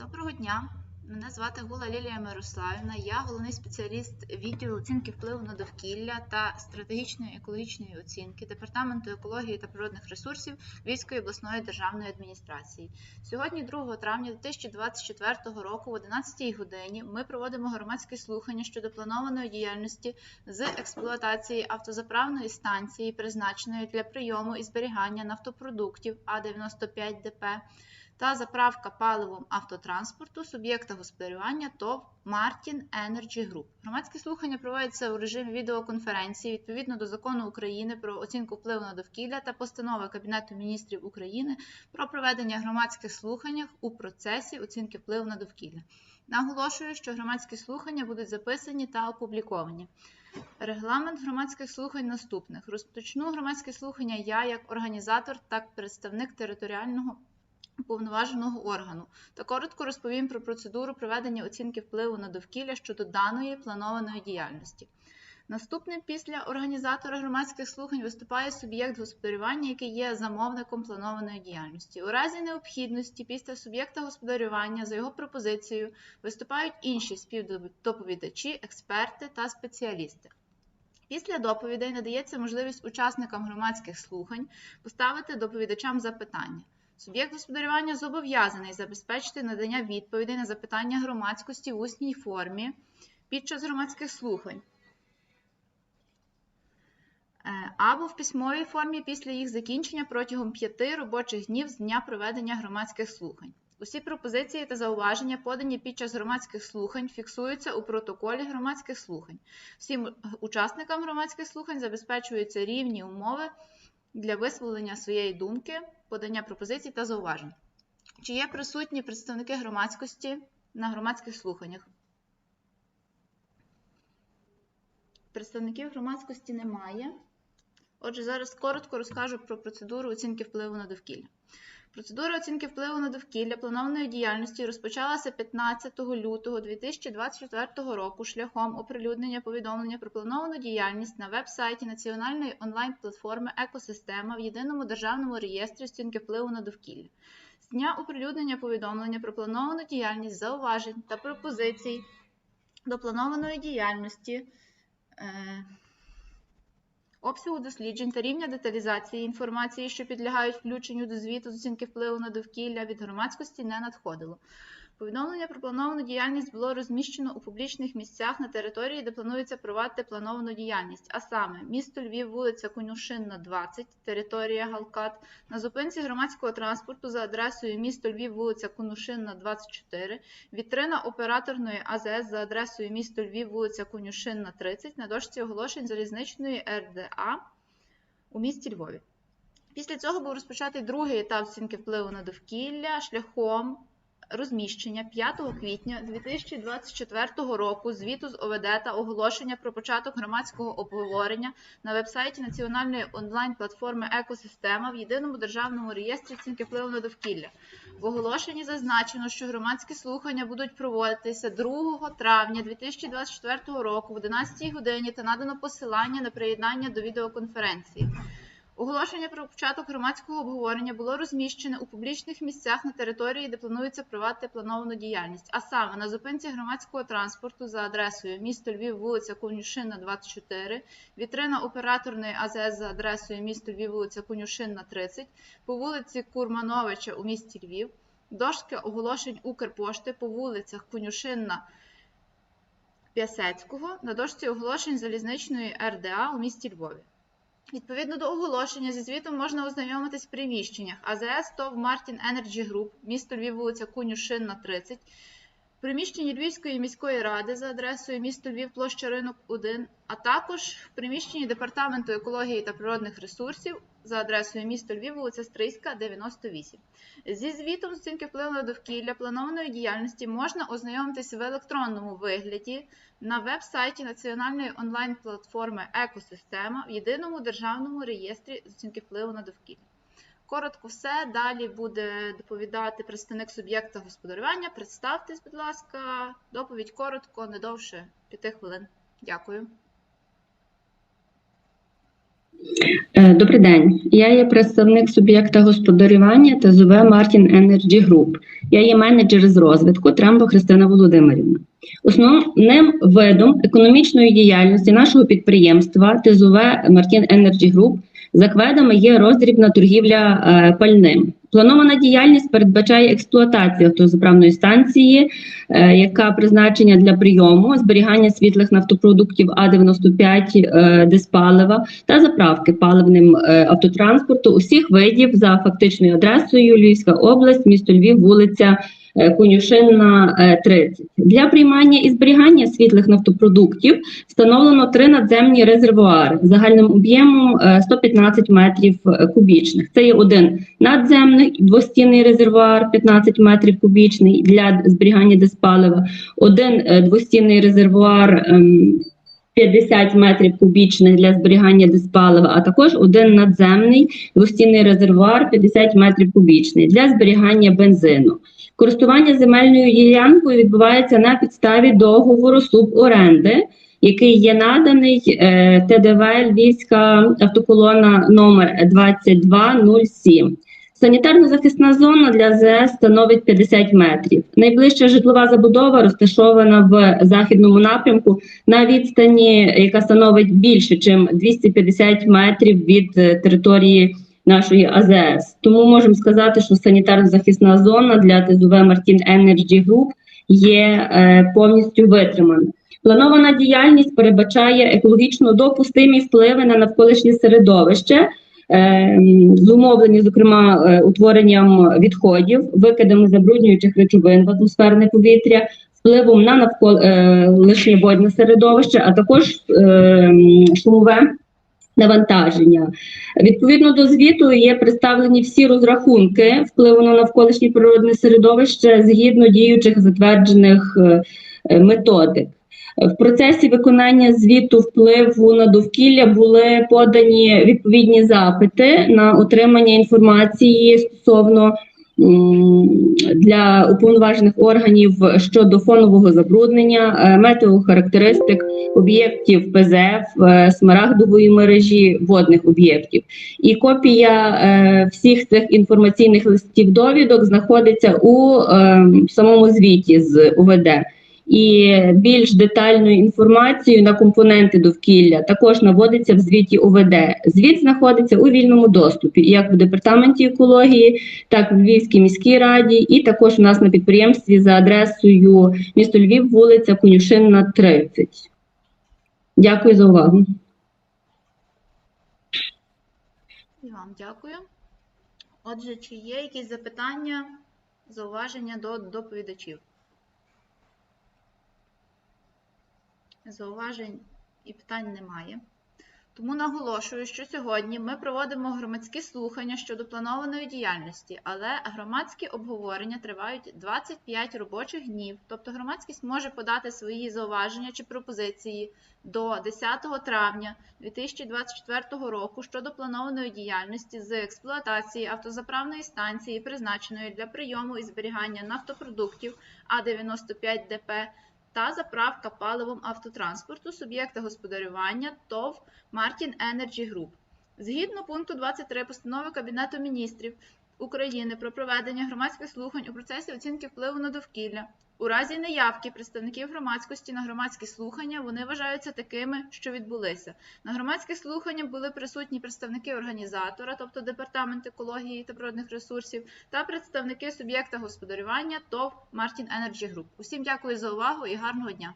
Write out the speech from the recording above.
Доброго дня. Мене звати Гула Лілія Мирославівна. Я головний спеціаліст відділу оцінки впливу на довкілля та стратегічної екологічної оцінки Департаменту екології та природних ресурсів Львівської обласної державної адміністрації. Сьогодні, 2 травня 2024 року, о 11 годині, ми проводимо громадське слухання щодо планованої діяльності з експлуатації автозаправної станції, призначеної для прийому і зберігання нафтопродуктів А95 ДП та заправка паливом автотранспорту суб'єкта господарювання ТОВ Martin Energy Group. Громадські слухання проводяться у режимі відеоконференції відповідно до закону України про оцінку впливу на довкілля та постанови Кабінету міністрів України про проведення громадських слухань у процесі оцінки впливу на довкілля. Наголошую, що громадські слухання будуть записані та опубліковані. Регламент громадських слухань наступних. Розпочну громадське слухання я як організатор та представник територіального уповноваженого органу та коротко розповім про процедуру проведення оцінки впливу на довкілля щодо даної планованої діяльності. Наступним після організатора громадських слухань виступає суб'єкт господарювання, який є замовником планованої діяльності. У разі необхідності після суб'єкта господарювання за його пропозицією виступають інші співдоповідачі, експерти та спеціалісти. Після доповідей надається можливість учасникам громадських слухань поставити доповідачам запитання. Суб'єкт господарювання зобов'язаний забезпечити надання відповідей на запитання громадськості в усній формі під час громадських слухань Е, або в письмовій формі після їх закінчення протягом п'яти робочих днів з дня проведення громадських слухань. Усі пропозиції та зауваження, подані під час громадських слухань, фіксуються у протоколі громадських слухань. Всім учасникам громадських слухань забезпечуються рівні умови для висловлення своєї думки, подання пропозицій та зауважень. Чи є присутні представники громадськості на громадських слуханнях? Представників громадськості немає. Отже, зараз коротко розкажу про процедуру оцінки впливу на довкілля. Процедура оцінки впливу на довкілля планованої діяльності розпочалася 15 лютого 2024 року шляхом оприлюднення повідомлення про плановану діяльність на веб-сайті Національної онлайн-платформи Екосистема в єдиному державному реєстрі оцінки впливу на довкілля. З дня оприлюднення повідомлення про плановану діяльність, зауважень та пропозицій до планованої діяльності. Е Обсягу досліджень та рівня деталізації інформації, що підлягають включенню до звіту з оцінки впливу на довкілля від громадськості, не надходило. Повідомлення про плановану діяльність було розміщено у публічних місцях на території, де планується провадити плановану діяльність, а саме місто Львів, вулиця Конюшинна, 20, територія Галкат, на зупинці громадського транспорту за адресою місто Львів, вулиця Конюшинна, 24, вітрина операторної АЗС за адресою місто Львів, вулиця Конюшинна, 30, на дошці оголошень залізничної РДА у місті Львові. Після цього був розпочатий другий етап оцінки впливу на довкілля шляхом розміщення 5 квітня 2024 року звіту з ОВД та оголошення про початок громадського обговорення на вебсайті Національної онлайн-платформи Екосистема в єдиному державному реєстрі оцінки впливу на довкілля. В оголошенні зазначено, що громадські слухання будуть проводитися 2 травня 2024 року в 11 годині та надано посилання на приєднання до відеоконференції. Оголошення про початок громадського обговорення було розміщене у публічних місцях на території, де планується провадити плановану діяльність, а саме на зупинці громадського транспорту за адресою місто Львів, вулиця Конюшинна, 24, вітрина операторної АЗС за адресою місто Львів, вулиця Конюшинна, 30, по вулиці Курмановича у місті Львів, дошки оголошень Укрпошти по вулицях Конюшинна. П'ясецького на дошці оголошень залізничної РДА у місті Львові. Відповідно до оголошення зі звітом можна ознайомитись в приміщеннях. АЗС ТОВ Мартін Енерджі Груп, місто Львів, вулиця Кунюшинна, 30, в приміщенні Львівської міської ради за адресою місто Львів, площа Ринок 1, а також в приміщенні Департаменту екології та природних ресурсів за адресою місто Львів, вулиця Стрийська, 98. Зі звітом оцінки впливу на довкілля планованої діяльності можна ознайомитись в електронному вигляді на веб-сайті Національної онлайн-платформи Екосистема в єдиному державному реєстрі оцінки впливу на довкілля. Коротко все. Далі буде доповідати представник суб'єкта господарювання. Представтесь, будь ласка, доповідь коротко, не довше 5 хвилин. Дякую. Е, Добрий день. Я є представник суб'єкта господарювання ТЗВ Martin Energy Group. Я є менеджер з розвитку Трембо Христина Володимирівна. Основним видом економічної діяльності нашого підприємства ТЗВ Martin Energy Group за кведами є роздрібна торгівля е, пальним. Планована діяльність передбачає експлуатацію автозаправної станції, е, яка призначення для прийому, зберігання світлих нафтопродуктів А95 е, диспалива та заправки паливним е, автотранспорту усіх видів за фактичною адресою Львівська область, місто Львів, вулиця Конюшинна, е, 30. Для приймання і зберігання світлих нафтопродуктів встановлено три надземні резервуари загальним об'ємом е, 115 метрів е, кубічних. Це є один надземний двостінний резервуар 15 метрів кубічний для зберігання диспалива, один е, двостінний резервуар. Ем, 50 метрів кубічних для зберігання диспалива, а також один надземний двостінний резервуар 50 метрів кубічний для зберігання бензину. Користування земельною ділянкою відбувається на підставі договору суборенди, який є наданий е, ТДВ Львівська автоколона номер 2207. Санітарно-захисна зона для ЗС становить 50 метрів. Найближча житлова забудова розташована в західному напрямку на відстані, яка становить більше, ніж 250 метрів від е, території нашої АЗС. Тому можемо сказати, що санітарно-захисна зона для ТЗВ Мартін Energy Group є е, повністю витримана. Планована діяльність передбачає екологічно допустимі впливи на навколишнє середовище, зумовлені, зокрема, е, утворенням відходів, викидами забруднюючих речовин в атмосферне повітря, впливом на навколишнє водне середовище, а також е, шумове навантаження. Відповідно до звіту є представлені всі розрахунки впливу на навколишнє природне середовище згідно діючих затверджених е, е, методик. В процесі виконання звіту впливу на довкілля були подані відповідні запити на отримання інформації стосовно для уповноважених органів щодо фонового забруднення, е, метеохарактеристик об'єктів ПЗФ, е, смарагдової мережі водних об'єктів. І копія е, всіх цих інформаційних листів довідок знаходиться у е, самому звіті з УВД. І більш детальною інформацією на компоненти довкілля також наводиться в звіті ОВД. Звіт знаходиться у вільному доступі, як в департаменті екології, так і в Львівській міській раді, і також у нас на підприємстві за адресою місто Львів, вулиця Конюшинна, 30. Дякую за увагу. І вам дякую. Отже, чи є якісь запитання, зауваження до доповідачів? Зауважень і питань немає. Тому наголошую, що сьогодні ми проводимо громадські слухання щодо планованої діяльності, але громадські обговорення тривають 25 робочих днів, тобто громадськість може подати свої зауваження чи пропозиції до 10 травня 2024 року щодо планованої діяльності з експлуатації автозаправної станції, призначеної для прийому і зберігання нафтопродуктів А95 ДП та заправка паливом автотранспорту суб'єкта господарювання ТОВ Мартін Енерджі Груп. Згідно пункту 23 постанови Кабінету міністрів України про проведення громадських слухань у процесі оцінки впливу на довкілля. У разі неявки представників громадськості на громадські слухання вони вважаються такими, що відбулися. На громадських слуханнях були присутні представники організатора, тобто Департамент екології та природних ресурсів, та представники суб'єкта господарювання ТОВ Martin Energy Group. Усім дякую за увагу і гарного дня!